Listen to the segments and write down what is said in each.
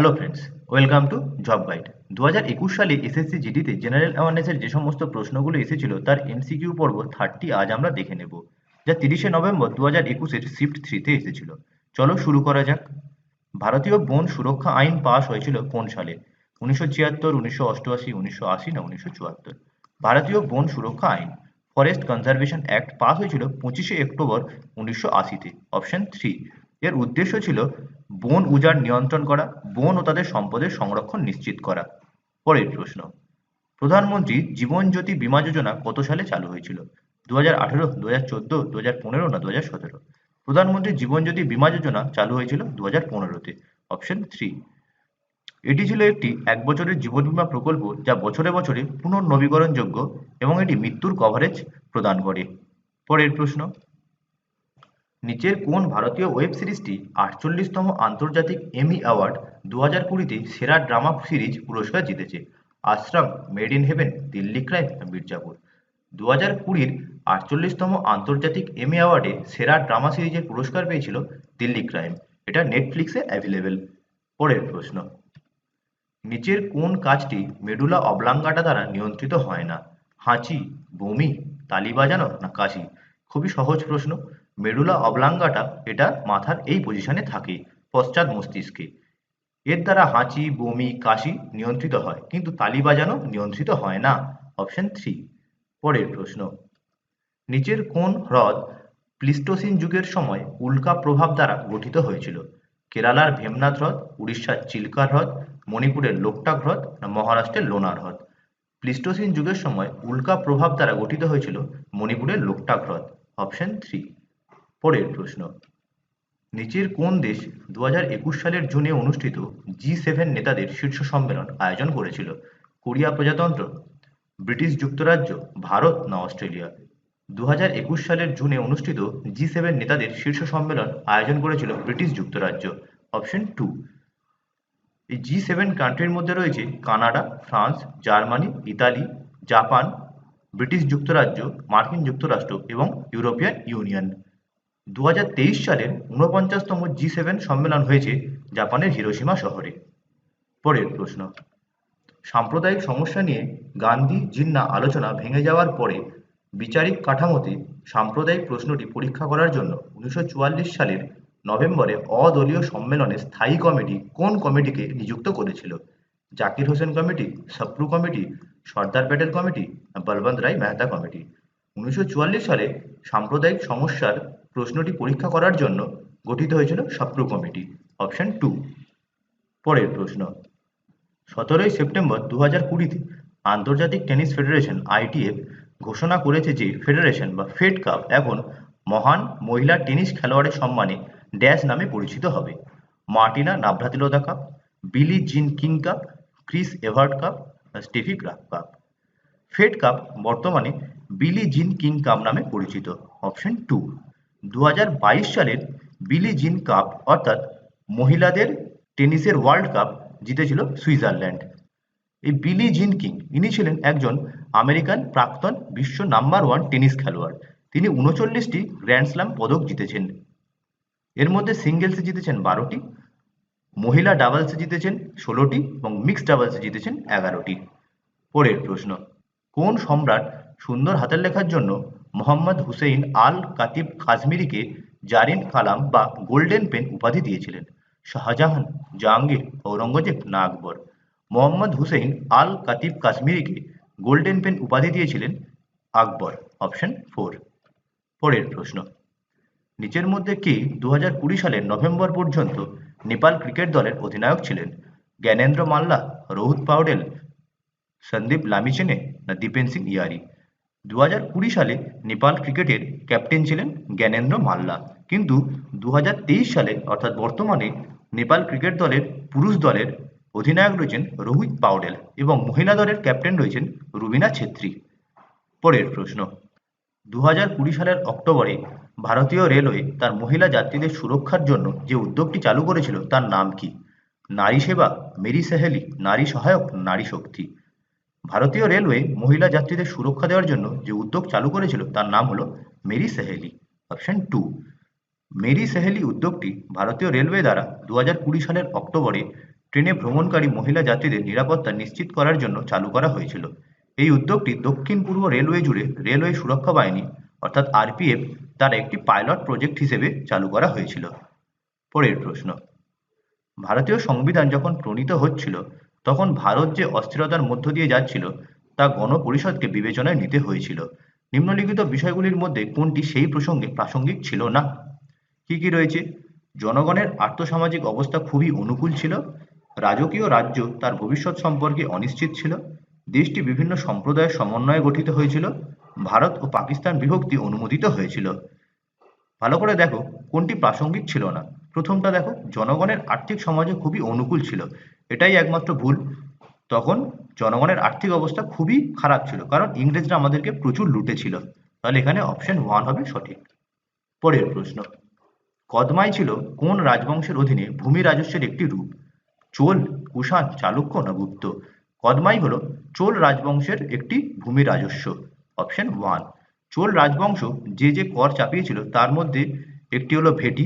Hello friends welcome to job guide দু হাজার একুশ সালে এসএসসি জিডিতে জেনারেল অ্যাওয়ারনেসের যে সমস্ত প্রশ্নগুলো এসেছিল, তার এমসিকিউ পর্ব থার্টি আজ আমরা দেখে নেব, যা তিরিশে নভেম্বর দু হাজার একুশের শিফট থ্রিতে এসেছিল। চলো শুরু করা যাক। ভারতীয় বন সুরক্ষা আইন পাশ হয়েছিল কোন সালে? উনিশশো ছিয়াত্তর, উনিশশো অষ্টআশি, উনিশশো আশি না উনিশশো চুয়াত্তর? ভারতীয় বন সুরক্ষা আইন ফরেস্ট কনজারভেশন অ্যাক্ট পাস হয়েছিল পঁচিশে অক্টোবর উনিশশো আশিতে অপশন থ্রি এর উদ্দেশ্য ছিল বন উজাড় নিয়ন্ত্রণ করা, বন ও তাদের সম্পদের সংরক্ষণ নিশ্চিত করা। পরের প্রশ্ন, প্রধানমন্ত্রী জীবন জ্যোতি বীমা যোজনা কত সালে চালু হয়েছিল? দু হাজার আঠেরো দু হাজার চোদ্দ দু হাজার পনেরো না দু হাজার সতেরো? প্রধানমন্ত্রী জীবন জ্যোতি বীমা যোজনা চালু হয়েছিল দু হাজার পনেরোতে। অপশন থ্রি এটি ছিল একটি এক বছরের জীবন বীমা প্রকল্প যা বছরে বছরে পুনর্নবীকরণযোগ্য এবং এটি মৃত্যুর কভারেজ প্রদান করে। পরের প্রশ্ন নিচের কোন ভারতীয় ওয়েব সিরিজটি আটচল্লিশতম আন্তর্জাতিক এমি অ্যাওয়ার্ড দু হাজার কুড়িতে সেরা ড্রামা সিরিজ পুরস্কার জিতেছে? Aashram, Made in Heaven, Delhi Crime Mirzapur দু হাজার কুড়ির আটচল্লিশতম আন্তর্জাতিক এমি অ্যাওয়ার্ডে সেরা ড্রামা সিরিজের পুরস্কার পেয়েছিল দিল্লি ক্রাইম। এটা নেটফ্লিক্সে অ্যাভেলেবেল। পরের প্রশ্ন। নিচের কোন কাজটি মেডুলা অবলাঙ্গাটা দ্বারা নিয়ন্ত্রিত হয় না? হাঁচি, বমি, তালি বাজানো, না কাশি? খুবই সহজ প্রশ্ন। মেডুলা অবলাঙ্গাটা এটা মাথার এই পজিশনে থাকে, পশ্চাৎ মস্তিষ্কে। এর দ্বারা হাঁচি, বমি, কাশি নিয়ন্ত্রিত হয়, কিন্তু তালি বাজানো নিয়ন্ত্রিত হয় না। অপশন থ্রি পরের প্রশ্ন। নিচের কোন হ্রদ প্লিস্টোসিন যুগের সময় উল্কা প্রভাব দ্বারা গঠিত হয়েছিল? কেরালার ভেমনাথ হ্রদ, উড়িষ্যার চিল্কা হ্রদ, মণিপুরের লোকটাক হ্রদ না মহারাষ্ট্রের লোনার হ্রদ? প্লিস্টোসিন যুগের সময় উল্কা প্রভাব দ্বারা গঠিত হয়েছিল মণিপুরের লোকটাক হ্রদ। অপশন থ্রি পরের প্রশ্ন। নিচের কোন দেশ দু হাজার একুশ সালের জুনে অনুষ্ঠিত জি সেভেন নেতাদের শীর্ষ সম্মেলন আয়োজন করেছিল? কোরিয়া প্রজাতন্ত্র, ব্রিটিশ যুক্তরাজ্য, ভারত না অস্ট্রেলিয়া? দু হাজার একুশ সালের জুনে অনুষ্ঠিত জি সেভেন নেতাদের শীর্ষ সম্মেলন আয়োজন করেছিল ব্রিটিশ যুক্তরাজ্য। Option two. এই জি সেভেন কান্ট্রির মধ্যে রয়েছে Canada, France, Germany, Italy, Japan, British যুক্তরাজ্য, মার্কিন যুক্তরাষ্ট্র এবং ইউরোপিয়ান ইউনিয়ন। দু সালের ঊনপঞ্চাশতম জি সেভেন সম্মেলন হয়েছে জাপানের হিরোসীমা শহরে। পরের প্রশ্ন, সাম্প্রদায়িক সমস্যা নিয়ে গান্ধী জিন্না আলোচনা ভেঙে যাওয়ার পরে বিচারিক কাঠামোতে সাম্প্রদায়িক প্রশ্নটি পরীক্ষা করার জন্য উনিশশো সালের নভেম্বরে অদলীয় সম্মেলনে স্থায়ী কমিটি কোন কমিটিকে নিযুক্ত করেছিল? Zakir Hussain committee, Sapru committee, Sardar Patel committee Balwant Rai Mehta committee? উনিশশো চুয়াল্লিশ সালে সাম্প্রদায়িক সমস্যার প্রশ্নটি পরীক্ষা করার জন্য গঠিত হয়েছিল সপ্রু কমিটি অপশন টু পরের প্রশ্ন, সতেরোই সেপ্টেম্বর দু হাজার কুড়িতে আন্তর্জাতিক টেনিস ফেডারেশন, আইটিএফ, ঘোষণা করেছে যে ফেডারেশন বা ফেড কাপ এখন মহান মহিলা টেনিস খেলোয়াড়ের সম্মানে ড্যাশ নামে পরিচিত হবে। Martina Navratilova Cup, Billie Jean King Cup, Chris Evert Cup, Steffi Graf Cup. Fed Cup বর্তমানে বিলি জিন কিং কাপ নামে পরিচিত অপশন টু দু হাজার বাইশ সালের বিলি জিন কাপ, অর্থাৎ মহিলাদের টেনিসের ওয়ার্ল্ড কাপ জিতেছিল সুইজারল্যান্ড। এই বিলি জিন কিং, ইনি ছিলেন একজন আমেরিকান প্রাক্তন বিশ্ব নাম্বার ওয়ান টেনিস খেলোয়াড়। তিনি উনচল্লিশটি গ্র্যান্ড স্ল্যাম পদক জিতেছেন। এর মধ্যে সিঙ্গেলসে জিতেছেন বারোটি, মহিলা ডাবলসে জিতেছেন ষোলোটি এবং মিক্সড ডাবলসে জিতেছেন এগারোটি। পরের প্রশ্ন, কোন সম্রাট সুন্দর হাতের লেখার জন্য মোহাম্মদ হুসেইন আল কাতিব কাশ্মীরিকে জারিন কালাম বা গোল্ডেন পেন উপাধি দিয়েছিলেন। শাহজাহান, জাহাঙ্গীর ঔরঙ্গজেব না আকবর মোহাম্মদ হুসেইন আল কাতিব কাশ্মীরিকে গোল্ডেন পেন উপাধি দিয়েছিলেন আকবর। Option four. পরের প্রশ্ন। নিচের মধ্যে কে দু সালের নভেম্বর পর্যন্ত নেপাল ক্রিকেট দলের অধিনায়ক ছিলেন? জ্ঞানেন্দ্র মাল্লা, রোহিত পাউডেল, সন্দীপ লামিচেনে না দীপেন সিং ইয়ারি? দু সালে নেপাল ক্রিকেটের ক্যাপ্টেন ছিলেন জ্ঞানেন্দ্র মাল্লা। কিন্তু দু হাজার তেইশ সালে, অর্থাৎ বর্তমানে, নেপাল ক্রিকেট দলের পুরুষ দলের অধিনায়ক রয়েছেন রোহিত পাউডেল এবং মহিলা দলের ক্যাপ্টেন রয়েছেন রুবিনা ছেত্রী। পরের প্রশ্ন দু সালের অক্টোবরে ভারতীয় রেলওয়ে তার মহিলা যাত্রীদের সুরক্ষার জন্য যে উদ্যোগটি চালু করেছিল তার নাম কি? নারী সেবা, মেরি সেহেলি, নারী সহায়ক, নারী শক্তি। ভারতীয় রেলওয়ে মহিলা যাত্রীদের সুরক্ষা দেওয়ার জন্য যে উদ্যোগ চালু করেছিল তার নাম হলো মেরি সেহেলি অপশন টু মেরি সেহেলি উদ্যোগটি ভারতীয় রেলওয়ে দ্বারা দুহাজার কুড়ি সালের অক্টোবরে ট্রেনে ভ্রমণকারী মহিলা যাত্রীদের নিরাপত্তা নিশ্চিত করার জন্য চালু করা হয়েছিল। এই উদ্যোগটি দক্ষিণ পূর্ব রেলওয়ে জুড়ে রেলওয়ে সুরক্ষা বাহিনী, অর্থাৎ আরপিএফ দ্বারা একটি পাইলট প্রজেক্ট হিসেবে চালু করা হয়েছিল। পরের প্রশ্ন, ভারতীয় সংবিধান যখন প্রণীত হচ্ছিল তখন ভারত যে অস্থিরতার মধ্য দিয়ে যাচ্ছিল, তা গণপরিষদকে বিবেচনায় নিতে হয়েছিল। নিম্নলিখিত বিষয়গুলির মধ্যে কোনটি সেই প্রসঙ্গে প্রাসঙ্গিক ছিল না? কি কি রয়েছে? জনগণের আর্থসামাজিক অবস্থা খুবই অনুকূল ছিল। রাজকীয় রাজ্য তার ভবিষ্যৎ সম্পর্কে অনিশ্চিত ছিল। দেশটি বিভিন্ন সম্প্রদায়ের সমন্বয়ে গঠিত হয়েছিল। ভারত ও পাকিস্তান বিভক্তি অনুমোদিত হয়েছিল। ভালো করে দেখো, কোনটি প্রাসঙ্গিক ছিল না? প্রথমটা দেখো, জনগণের আর্থিক সমাজে খুবই অনুকূল ছিল। এটাই একমাত্র ভুল। তখন জনগণের আর্থিক অবস্থা খুবই খারাপ ছিল, কারণ ইংরেজরা আমাদেরকে প্রচুর লুটেছিল। তাহলে এখানে অপশন ওয়ান হবে সঠিক। পরের প্রশ্ন, কদমাই ছিল কোন রাজবংশের অধীনে ভূমি রাজস্বের একটি রূপ? চোল, কুষাণ, চালুক্য না গুপ্ত? কদমাই হলো চোল রাজবংশের একটি ভূমি রাজস্ব অপশন ওয়ান চোল রাজবংশ যে যে কর চাপিয়েছিল তার মধ্যে একটি হলো ভেটি,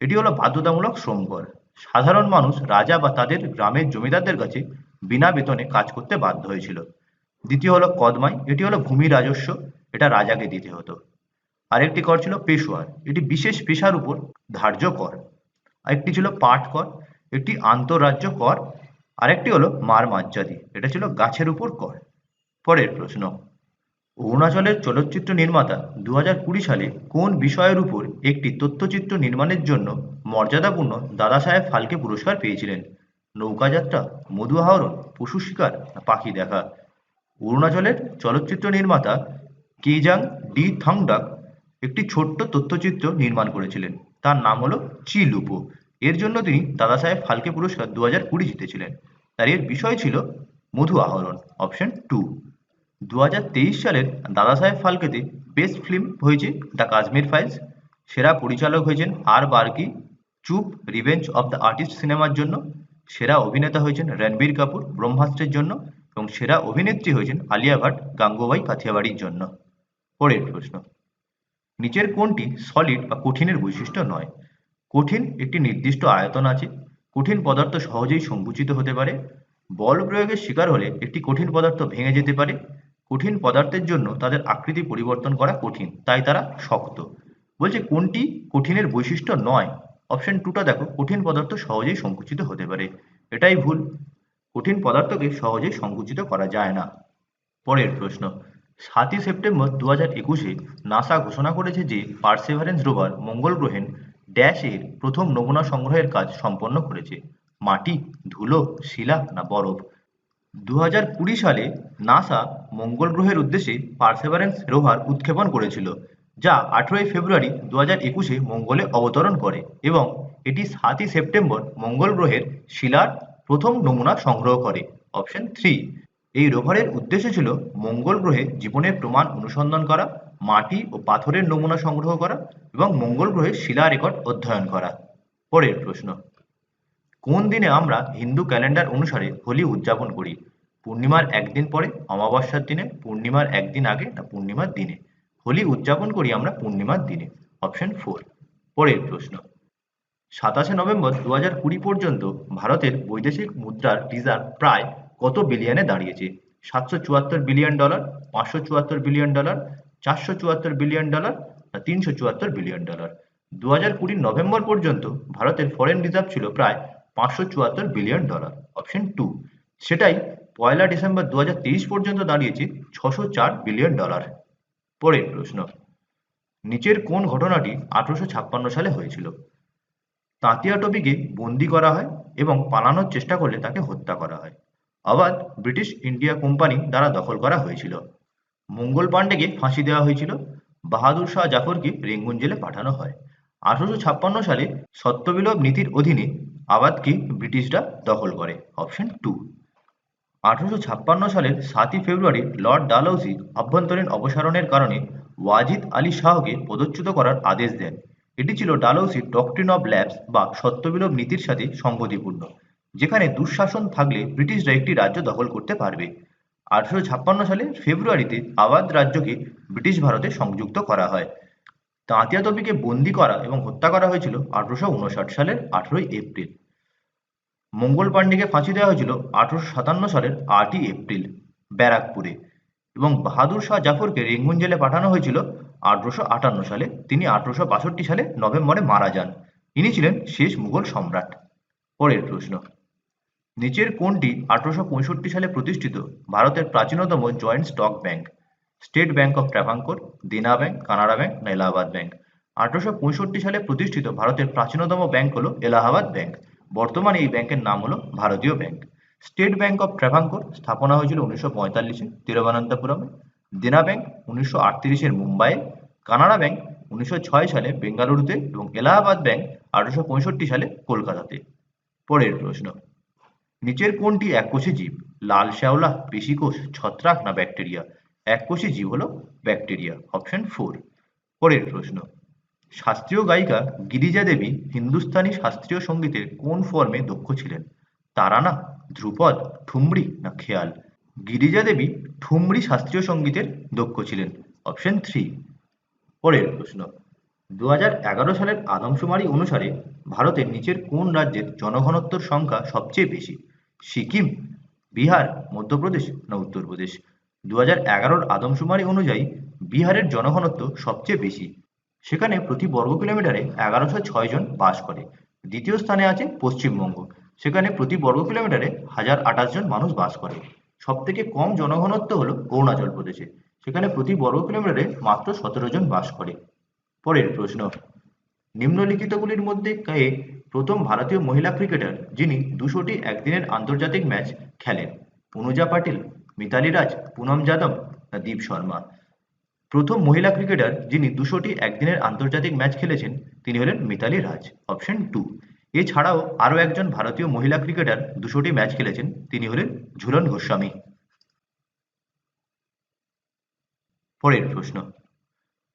এটি হলো বাধ্যতামূলক শ্রম কর। সাধারণ মানুষ, রাজা বা তাদের গ্রামের জমিদারদের কাছে বিনা বেতনে কাজ করতে বাধ্য হয়েছিল। দ্বিতীয় হলো কদমাই, এটি হলো ভূমি রাজস্ব, এটা রাজাকে দিতে হতো। আরেকটি কর ছিল পেশোয়ার, এটি বিশেষ পেশার উপর ধার্য কর। আরেকটি ছিল পাট কর একটি আন্তঃরাজ্য কর। আরেকটি হলো মার মাজ্জাদি এটা ছিল গাছের উপর কর। পরের প্রশ্ন অরুণাচলের চলচ্চিত্র নির্মাতা দু কুড়ি সালে কোন বিষয়ের উপর একটি তথ্যচিত্র নির্মাণের জন্য মর্যাদাপূর্ণ দাদাসাহেব ফালকে পুরস্কার পেয়েছিলেন? নৌকাযাত্রা, মধু আহরণ, পশু শিকার পাখি দেখা? অরুণাচলের চলচ্চিত্র নির্মাতা কেজাং ডি থাংডাক একটি ছোট্ট তথ্যচিত্র নির্মাণ করেছিলেন। তার নাম হলো চিলুপো এর জন্য তিনি দাদাসাহেব ফালকে পুরস্কার দু হাজার কুড়ি জিতেছিলেন। তার এর বিষয় ছিল মধু আহরণ, অপশন টু। দু হাজার তেইশ সালের দাদাসাহেব ফালকেতে বেস্ট ফিল্ম হয়েছে দ্য কাশ্মীর ফাইলস। সেরা পরিচালক হয়েছেন আর বার্কি, চুপ রিভেঞ্জ অফ দ্য আর্টিস্ট সিনেমার জন্য। সেরা অভিনেতা হয়েছেন রণবীর কাপুর ব্রহ্মাস্ত্রের জন্য এবং সেরা অভিনেত্রী হয়েছেন আলিয়া ভাট গাঙ্গুবাই কাথিয়াবাড়ির জন্য। পরের প্রশ্ন, নিচের কোনটি সলিড বা কঠিনের বৈশিষ্ট্য নয়? কঠিন একটি নির্দিষ্ট আয়তন আছে। কঠিন পদার্থ সহজেই সংকুচিত হতে পারে। বল প্রয়োগের শিকার হলে একটি কঠিন পদার্থ ভেঙে যেতে পারে। কঠিন পদার্থের জন্য তাদের আকৃতি পরিবর্তন করা কঠিন, তাই তারা শক্ত। বলছে, কোনটি কঠিনের বৈশিষ্ট্য নয়? অপশন টুটা দেখো, কঠিন পদার্থ সহজেই সংকুচিত হতে পারে। এটাই ভুল। কঠিন পদার্থকে সহজেই সংকুচিত করা যায় না। পরের প্রশ্ন, সাতই সেপ্টেম্বর দু হাজার একুশে নাসা ঘোষণা করেছে যে পার্সেভারেন্স রোভার মঙ্গল গ্রহের ড্যাশের প্রথম নমুনা সংগ্রহের কাজ সম্পন্ন করেছে। মাটি, ধুলো, শিলা না বরফ? দু হাজার কুড়ি সালে নাসা মঙ্গল গ্রহের উদ্দেশ্যে পার্সেভারেন্স রোভার উৎক্ষেপণ করেছিল, যা আঠেরোই ফেব্রুয়ারি দু হাজার একুশে মঙ্গলে অবতরণ করে এবং এটি সাতই সেপ্টেম্বর মঙ্গল গ্রহের শিলার প্রথম নমুনা সংগ্রহ করে। অপশন থ্রি, এই রোভারের উদ্দেশ্য ছিল মঙ্গল গ্রহে জীবনের প্রমাণ অনুসন্ধান করা, মাটি ও পাথরের নমুনা সংগ্রহ করা এবং মঙ্গল গ্রহের শিলা রেকর্ড অধ্যয়ন করা। পরের প্রশ্ন কোন দিনে আমরা হিন্দু ক্যালেন্ডার অনুসারে হোলি উদযাপন করি? পূর্ণিমার একদিন পরে, অমাবস্যার দিনে, পূর্ণিমার একদিন আগে না পূর্ণিমার দিনে? হোলি উদযাপন করি আমরা পূর্ণিমার দিনে। Option four. পরের প্রশ্ন। সাতাশে নভেম্বর দু হাজার কুড়ি পর্যন্ত ভারতের বৈদেশিক মুদ্রার রিজার্ভ প্রায় কত বিলিয়নে দাঁড়িয়েছে? সাতশো চুয়াত্তর বিলিয়ন ডলার, পাঁচশো চুয়াত্তর বিলিয়ন ডলার, চারশো চুয়াত্তর বিলিয়ন ডলার না তিনশো চুয়াত্তর বিলিয়ন ডলার? দু হাজার কুড়ির নভেম্বর পর্যন্ত ভারতের ফরেন রিজার্ভ ছিল প্রায় পাঁচশো চুয়াত্তর বিলিয়ন ডলার অপশন টু সেটাই পয়লা ডিসেম্বর দু হাজার তেইশ পর্যন্ত দাঁড়িয়েছে ছশো চার বিলিয়ন ডলার। পরের প্রশ্ন, নিচের কোন ঘটনাটি আঠারোশো ছাপ্পান্ন সালে হয়েছিল? তাঁতিয়া টপিকে বন্দি করা হয় এবং পালানোর চেষ্টা করলে তাকে হত্যা করা হয়। আবাদ ব্রিটিশ ইন্ডিয়া কোম্পানি দ্বারা দখল করা হয়েছিল। মঙ্গল পাণ্ডেকে ফাঁসি দেওয়া হয়েছিল। বাহাদুর শাহ জাফরকে রেঙ্গুন জেলে পাঠানো হয়। আঠারোশো ছাপ্পান্ন সালে সত্যবিলোপ নীতির অধীনে আবাদকে ব্রিটিশরা দখল করে। Option two. আঠারোশো ছাপ্পান্ন সালের সাতই ফেব্রুয়ারি লর্ড ডালহৌসি আভ্যন্তরীণ অপসারণের কারণে ওয়াজিদ আলী শাহকে পদচ্যুত করার আদেশ দেন। এটি ছিল ডালহৌসির ডক্ট্রিন অব ল্যাবস বা সত্যবিলোপ নীতির সাথে সংগতিপূর্ণ যেখানে দুঃশাসন থাকলে ব্রিটিশরা একটি রাজ্য দখল করতে পারবে। আঠারোশো ছাপ্পান্ন সালে ফেব্রুয়ারিতে আওয়াধ রাজ্যকে ব্রিটিশ ভারতে সংযুক্ত করা হয়। তাঁতিয়া তবিকে বন্দি করা এবং হত্যা করা হয়েছিল আঠারোশো উনষাট সালের আঠেরোই এপ্রিল। মঙ্গল পাণ্ডেকে ফাঁসি দেওয়া হয়েছিল আঠারোশো সাতান্ন সালের আটই এপ্রিল ব্যারাকপুরে এবং বাহাদুর শাহ জাফরকে রেঙ্গুন জেলে পাঠানো হয়েছিল আঠারোশো আটান্ন সালে। তিনি আঠারোশো বাষট্টি সালে নভেম্বরে মারা যান। ইনি ছিলেন শেষ মুঘল সম্রাট। পরের প্রশ্ন। নিচের কোনটি আঠারোশো পঁয়ষট্টি সালে প্রতিষ্ঠিত ভারতের প্রাচীনতম joint stock bank? State Bank of Travancore, Dena Bank Canara bank না এলাহাবাদ ব্যাংক আঠারোশো পঁয়ষট্টি সালে প্রতিষ্ঠিত ভারতের প্রাচীনতম ব্যাংক হলো এলাহাবাদ ব্যাংক বর্তমানে এই ব্যাংকের নাম হলো ভারতীয় bank State Bank of Travancore স্থাপনা হয়েছিল উনিশশো পঁয়তাল্লিশে তিরুবনন্তপুরমে। দেনা ব্যাংক উনিশশো আটত্রিশের মুম্বাইয়ে। কানাড়া ব্যাংক উনিশশো ছয় সালে বেঙ্গালুরুতে এবং এলাহাবাদ ব্যাংক আঠারোশো পঁয়ষট্টি সালে কলকাতাতে। পরের প্রশ্ন, নিচের কোনটি এককোষী জীব? লাল শ্যাওলা, পেশিকোষ, ছত্রাক, না ব্যাকটেরিয়া? এককোষী জীব হলো ব্যাকটেরিয়া অপশন ফোর পরের প্রশ্ন, শাস্ত্রীয় গায়িকা গিরিজা দেবী হিন্দুস্তানি শাস্ত্রীয় সঙ্গীতের কোন ফর্মে দক্ষ ছিলেন? তারানা, ধ্রুপদ, ঠুমরি না খেয়াল? গিরিজা দেবী ঠুমরি শাস্ত্রীয় সঙ্গীতের দক্ষ ছিলেন অপশন থ্রি পরের প্রশ্ন দু হাজার এগারো সালের আদমশুমারি অনুসারে ভারতের নিচের কোন রাজ্যের জনঘনত্বর সংখ্যা সবচেয়ে বেশি? সিকিম, বিহার, মধ্যপ্রদেশ না উত্তরপ্রদেশ? দু হাজার এগারোর আদমশুমারি অনুযায়ী বিহারের জনঘনত্ব সবচেয়ে বেশি। সেখানে প্রতি বর্গ কিলোমিটারে এগারোশো ছয় জন বাস করে। দ্বিতীয় স্থানে আছে পশ্চিমবঙ্গ। সেখানে প্রতি বর্গ কিলোমিটারে হাজার আঠাশ জন মানুষ বাস করে। সব থেকে কম জনঘনত্ব হলো অরুণাচল প্রদেশে। সেখানে প্রতি বর্গ কিলোমিটারে মাত্র সতেরো জন বাস করে। পরের প্রশ্ন। নিম্নলিখিতগুলির মধ্যে কে প্রথম ভারতীয় মহিলা ক্রিকেটার যিনি দুশোটি একদিনের আন্তর্জাতিক ম্যাচ খেলেন? অনুজা পাটিল মিতালি রাজ পুনম যাদব না দীপ শর্মা। প্রথম মহিলা ক্রিকেটার যিনি দুশোটি একদিনের আন্তর্জাতিক ম্যাচ খেলেছেন, তিনি হলেন মিতালি রাজ অপশন টু। এছাড়াও আরও একজন ভারতীয় মহিলা ক্রিকেটার দুশোটি ম্যাচ খেলেছেন, তিনি হলেন ঝুলন গোস্বামী। পরের প্রশ্ন।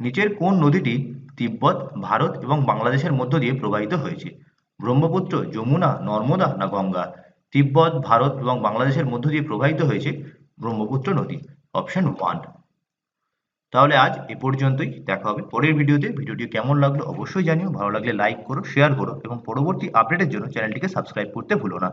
নিচের কোন নদীটি তিব্বত, ভারত এবং বাংলাদেশের মধ্য দিয়ে প্রবাহিত হয়েছে? ব্রহ্মপুত্র, যমুনা, নর্মদা না গঙ্গা? তিব্বত, ভারত এবং বাংলাদেশের মধ্য দিয়ে প্রবাহিত হয়েছে ব্রহ্মপুত্র নদী অপশন ওয়ান তাহলে আজ এ পর্যন্তই, দেখা হবে পরের ভিডিওতে ভিডিওটি কেমন লাগল অবশ্যই জানিও, ভালো লাগলে লাইক করো শেয়ার করো, এবং পরবর্তী আপডেটের জন্য চ্যানেলটিকে সাবস্ক্রাইব করতে ভুলো না।